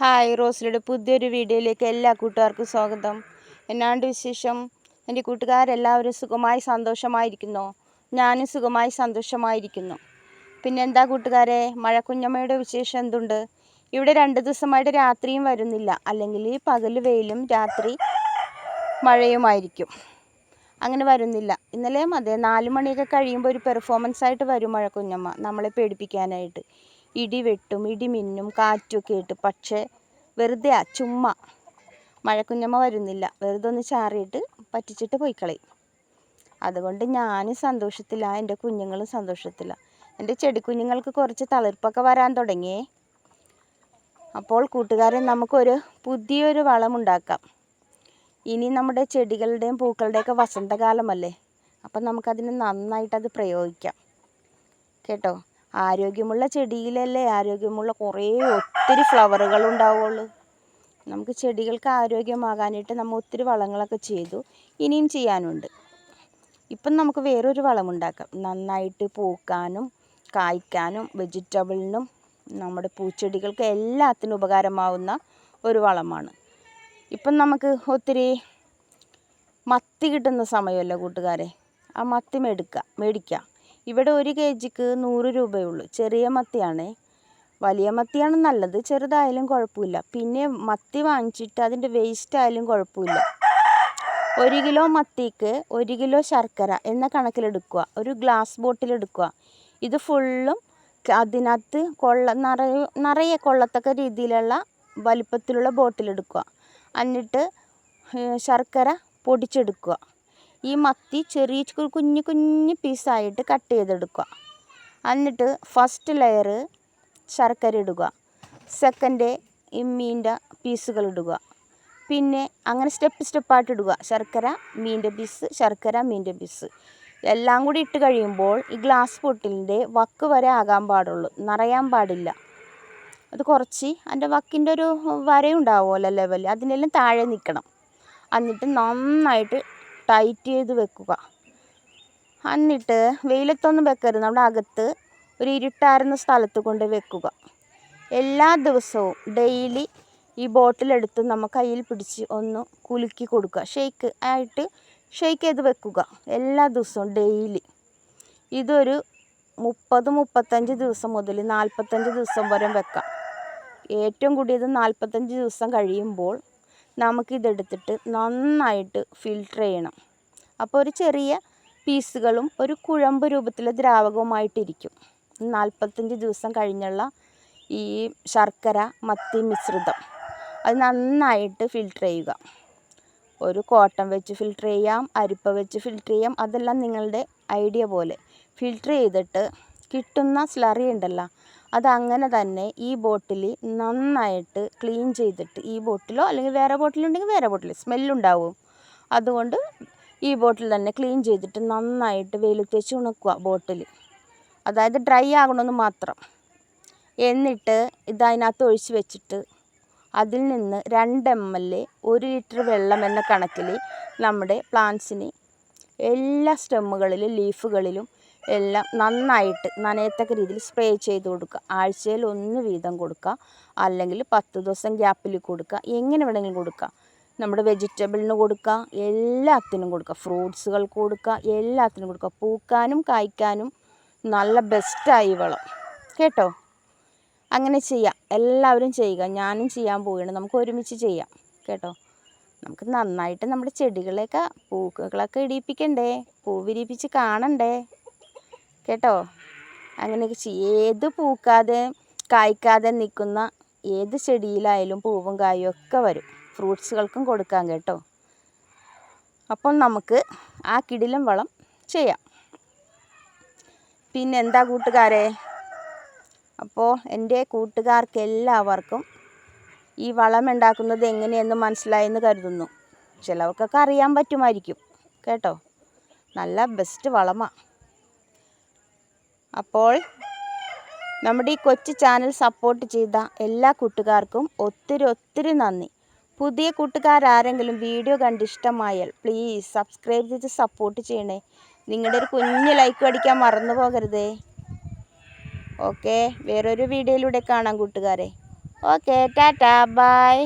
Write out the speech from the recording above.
Hi റോസിലയുടെ പുതിയൊരു വീഡിയോയിലേക്ക് എല്ലാ കൂട്ടുകാർക്കും സ്വാഗതം. എന്നാണ്ട് വിശേഷം? എന്റെ കൂട്ടുകാരെല്ലാവരും സുഖമായി സന്തോഷമായിരിക്കുന്നു. ഞാനും സുഖമായി സന്തോഷമായിരിക്കുന്നു. പിന്നെ എന്താ കൂട്ടുകാരെ മഴക്കുഞ്ഞമ്മയുടെ വിശേഷം എന്തുണ്ട്? ഇവിടെ രണ്ട് ദിവസമായിട്ട് രാത്രിയും വരുന്നില്ല. അല്ലെങ്കിൽ പകൽ വെയിലും രാത്രി മഴയുമായിരിക്കും. അങ്ങനെ വരുന്നില്ല. ഇന്നലെയും അതെ നാല് മണിയൊക്കെ കഴിയുമ്പോൾ ഒരു പെർഫോമൻസ് ആയിട്ട് വരും മഴക്കുഞ്ഞമ്മ. നമ്മളെ പേടിപ്പിക്കാനായിട്ട്. ഇടി വെട്ടും ഇടി മിന്നും കാറ്റുമൊക്കെ ആയിട്ട് പക്ഷേ വെറുതെ ചുമ്മാ മഴക്കുഞ്ഞമ്മ വരുന്നില്ല. വെറുതെ ഒന്ന് ചാറിയിട്ട് പറ്റിച്ചിട്ട് പോയി കളയും അതുകൊണ്ട് ഞാനും സന്തോഷത്തില്ല എന്റെ കുഞ്ഞുങ്ങളും സന്തോഷത്തില്ല എന്റെ ചെടിക്കുഞ്ഞുങ്ങൾക്ക് കുറച്ച് തളിർപ്പൊക്കെ വരാൻ തുടങ്ങിയേ. അപ്പോൾ കൂട്ടുകാരൻ നമുക്കൊരു പുതിയൊരു വളമുണ്ടാക്കാം ഇനി നമ്മുടെ ചെടികളുടെയും പൂക്കളുടെയൊക്കെ വസന്തകാലമല്ലേ. അപ്പം നമുക്കതിന് നന്നായിട്ടത് പ്രയോഗിക്കാം. കേട്ടോ? ആരോഗ്യമുള്ള ചെടിയിലല്ലേ ആരോഗ്യമുള്ള കുറേ ഒത്തിരി ഫ്ലവറുകൾ ഉണ്ടാവുള്ളൂ. നമുക്ക് ചെടികൾക്ക് ആരോഗ്യമാകാനായിട്ട് നമ്മൾ ഒത്തിരി വളങ്ങളൊക്കെ ചെയ്തു. ഇനിയും ചെയ്യാനുണ്ട്. ഇപ്പം നമുക്ക് വേറൊരു വളമുണ്ടാക്കാം നന്നായിട്ട് പൂക്കാനും കായ്ക്കാനും വെജിറ്റബിളിനും നമ്മുടെ പൂച്ചെടികൾക്ക് എല്ലാത്തിനും ഉപകാരമാവുന്ന ഒരു വളമാണ്. ഇപ്പം നമുക്ക് ഒത്തിരി മത്തി കിട്ടുന്ന സമയമല്ലേ കൂട്ടുകാരെ? ആ മത്തി മേടിക്കുക മേടിക്കുക ഇവിടെ ഒരു കെ ജിക്ക് നൂറ് രൂപയുള്ളൂ. ചെറിയ മത്തിയാണ്. വലിയ മത്തിയാണ് നല്ലത്. ചെറുതായാലും കുഴപ്പമില്ല. പിന്നെ മത്തി വാങ്ങിച്ചിട്ട് അതിന്റെ വേസ്റ്റ് ആയാലും കുഴപ്പമില്ല. ഒരു കിലോ മത്തിക്ക് ഒരു കിലോ ശർക്കര എന്ന കണക്കിലെടുക്കുക. ഒരു ഗ്ലാസ് ബോട്ടിൽ എടുക്കുക. ഇത് ഫുള്ളും അതിനകത്ത് കൊള്ള നിറയെ നിറയെ കൊള്ളത്തക്ക രീതിയിലുള്ള വലിപ്പത്തിലുള്ള ബോട്ടിലെടുക്കുക എന്നിട്ട് ശർക്കര പൊടിച്ചെടുക്കുക. ഈ മത്തി ചെറിയ കുഞ്ഞു കുഞ്ഞു പീസായിട്ട് കട്ട് ചെയ്തെടുക്കുക. എന്നിട്ട് ഫസ്റ്റ് ലെയർ ശർക്കര ഇടുക. സെക്കൻഡ് ഈ മീന്റെ പീസുകൾ ഇടുക. പിന്നെ അങ്ങനെ സ്റ്റെപ്പ് സ്റ്റെപ്പായിട്ട് ഇടുക. ശർക്കര മീന്റെ പീസ് ശർക്കര മീന്റെ പീസ് എല്ലാം കൂടി ഇട്ട് കഴിയുമ്പോൾ ഈ ഗ്ലാസ് ബോട്ടിലിന്റെ വക്ക് വരെ ആകാൻ പാടുള്ളൂ. നിറയാൻ പാടില്ല. അത് കുറച്ച് അതിന്റെ വക്കിന്റെ ഒരു വരയുണ്ടാവുമല്ലോ ലെവൽ അതിനെല്ലാം താഴെ നിൽക്കണം. എന്നിട്ട് നന്നായിട്ട് ടൈറ്റ് ചെയ്ത് വെക്കുക. എന്നിട്ട് വെയിലത്തൊന്നും വെക്കരുത്. നമ്മുടെ അകത്ത് ഒരു ഇരുട്ടായിരുന്ന സ്ഥലത്ത് കൊണ്ട് വെക്കുക. എല്ലാ ദിവസവും ഡെയിലി ഈ ബോട്ടിലെടുത്ത് നമ്മൾ കയ്യിൽ പിടിച്ച് ഒന്ന് കുലുക്കി കൊടുക്കുക. ഷെയ്ക്ക് ആയിട്ട് ഷെയ്ക്ക് ചെയ്ത് വെക്കുക. എല്ലാ ദിവസവും ഡെയിലി. ഇതൊരു മുപ്പത് മുപ്പത്തഞ്ച് ദിവസം മുതൽ നാൽപ്പത്തഞ്ച് ദിവസം വരെ വെക്കാം. ഏറ്റവും കൂടിയത് നാൽപ്പത്തഞ്ച് ദിവസം കഴിയുമ്പോൾ നമുക്കിതെടുത്തിട്ട് നന്നായിട്ട് ഫിൽറ്റർ ചെയ്യണം. അപ്പോൾ ഒരു ചെറിയ പീസുകളും ഒരു കുഴമ്പ് രൂപത്തിലെ ദ്രാവകവുമായിട്ടിരിക്കും. നാൽപ്പത്തഞ്ച് ദിവസം കഴിഞ്ഞുള്ള ഈ ശർക്കര മത്തി മിശ്രിതം. അത് നന്നായിട്ട് ഫിൽറ്റർ ചെയ്യുക. ഒരു കോട്ടൺ വെച്ച് ഫിൽറ്റർ ചെയ്യാം അരിപ്പ വെച്ച് ഫിൽറ്റർ ചെയ്യാം അതെല്ലാം നിങ്ങളുടെ ഐഡിയ പോലെ. ഫിൽറ്റർ ചെയ്തിട്ട് കിട്ടുന്ന സ്ലറി ഉണ്ടല്ലോ അതങ്ങനെ തന്നെ ഈ ബോട്ടിൽ നന്നായിട്ട് ക്ലീൻ ചെയ്തിട്ട് ഈ ബോട്ടിലോ അല്ലെങ്കിൽ വേറെ ബോട്ടിലുണ്ടെങ്കിൽ വേറെ ബോട്ടിൽ സ്മെല്ലുണ്ടാവും അതുകൊണ്ട് ഈ ബോട്ടിൽ തന്നെ ക്ലീൻ ചെയ്തിട്ട് നന്നായിട്ട് വെയിലത്ത് വെച്ച് ഉണക്കുക ബോട്ടിൽ അതായത് ഡ്രൈ ആകണമെന്ന് മാത്രം. എന്നിട്ട് ഇത് അതിനകത്ത് ഒഴിച്ച് വെച്ചിട്ട് അതിൽ നിന്ന് രണ്ട് എം എൽ ഒരു ലിറ്റർ വെള്ളം എന്ന കണക്കിൽ നമ്മുടെ പ്ലാന്റ്സിന് എല്ലാ സ്റ്റെമ്മുകളിലും ലീഫുകളിലും എല്ലാം നന്നായിട്ട് നനയത്തക്ക രീതിയിൽ സ്പ്രേ ചെയ്ത് കൊടുക്കുക. ആഴ്ചയിൽ ഒന്ന് വീതം കൊടുക്കുക. അല്ലെങ്കിൽ പത്ത് ദിവസം ഗ്യാപ്പിൽ കൊടുക്കുക. എങ്ങനെ വേണമെങ്കിലും കൊടുക്കുക. നമ്മുടെ വെജിറ്റബിളിന് കൊടുക്കുക. എല്ലാത്തിനും കൊടുക്കുക. ഫ്രൂട്ട്സുകൾക്ക് കൊടുക്കുക. എല്ലാത്തിനും കൊടുക്കുക. പൂക്കാനും കായ്ക്കാനും നല്ല ബെസ്റ്റായി വളം. കേട്ടോ? അങ്ങനെ ചെയ്യാം. എല്ലാവരും ചെയ്യുക. ഞാനും ചെയ്യാൻ പോവുകയാണ്. നമുക്ക് ഒരുമിച്ച് ചെയ്യാം. കേട്ടോ? നമുക്ക് നന്നായിട്ട് നമ്മുടെ ചെടികളെയൊക്കെ പൂക്കളൊക്കെ ഇടിയിപ്പിക്കണ്ടേ? പൂ വിരിപ്പിച്ച് കാണണ്ടേ? കേട്ടോ? അങ്ങനെയൊക്കെ ഏത് പൂക്കാതെ കായ്ക്കാതെ നിൽക്കുന്ന ഏത് ചെടിയിലായാലും പൂവും കായും ഒക്കെ വരും. ഫ്രൂട്ട്സുകൾക്കും കൊടുക്കാം കേട്ടോ. അപ്പോൾ നമുക്ക് ആ കിടിലം വളം ചെയ്യാം. പിന്നെന്താ കൂട്ടുകാരെ? അപ്പോൾ എന്റെ കൂട്ടുകാർക്ക് എല്ലാവർക്കും ഈ വളം ഉണ്ടാക്കുന്നത് എങ്ങനെയെന്ന് മനസ്സിലായെന്ന് കരുതുന്നു. ചിലവർക്കൊക്കെ അറിയാൻ പറ്റുമായിരിക്കും കേട്ടോ? നല്ല ബെസ്റ്റ് വളമാണ് അപ്പോൾ നമ്മുടെ ഈ കൊച്ചു ചാനൽ സപ്പോർട്ട് ചെയ്ത എല്ലാ കൂട്ടുകാർക്കും ഒത്തിരി ഒത്തിരി നന്ദി. പുതിയ കൂട്ടുകാരാരെങ്കിലും വീഡിയോ കണ്ട് ഇഷ്ടമായാൽ പ്ലീസ് സബ്സ്ക്രൈബ് ചെയ്ത് സപ്പോർട്ട് ചെയ്യണേ. നിങ്ങളുടെ ഒരു കുഞ്ഞ് ലൈക്ക് അടിക്കാൻ മറന്നു പോകരുതേ ഓക്കെ വേറൊരു വീഡിയോയിലൂടെ കാണാം കൂട്ടുകാരെ. Okay tata bye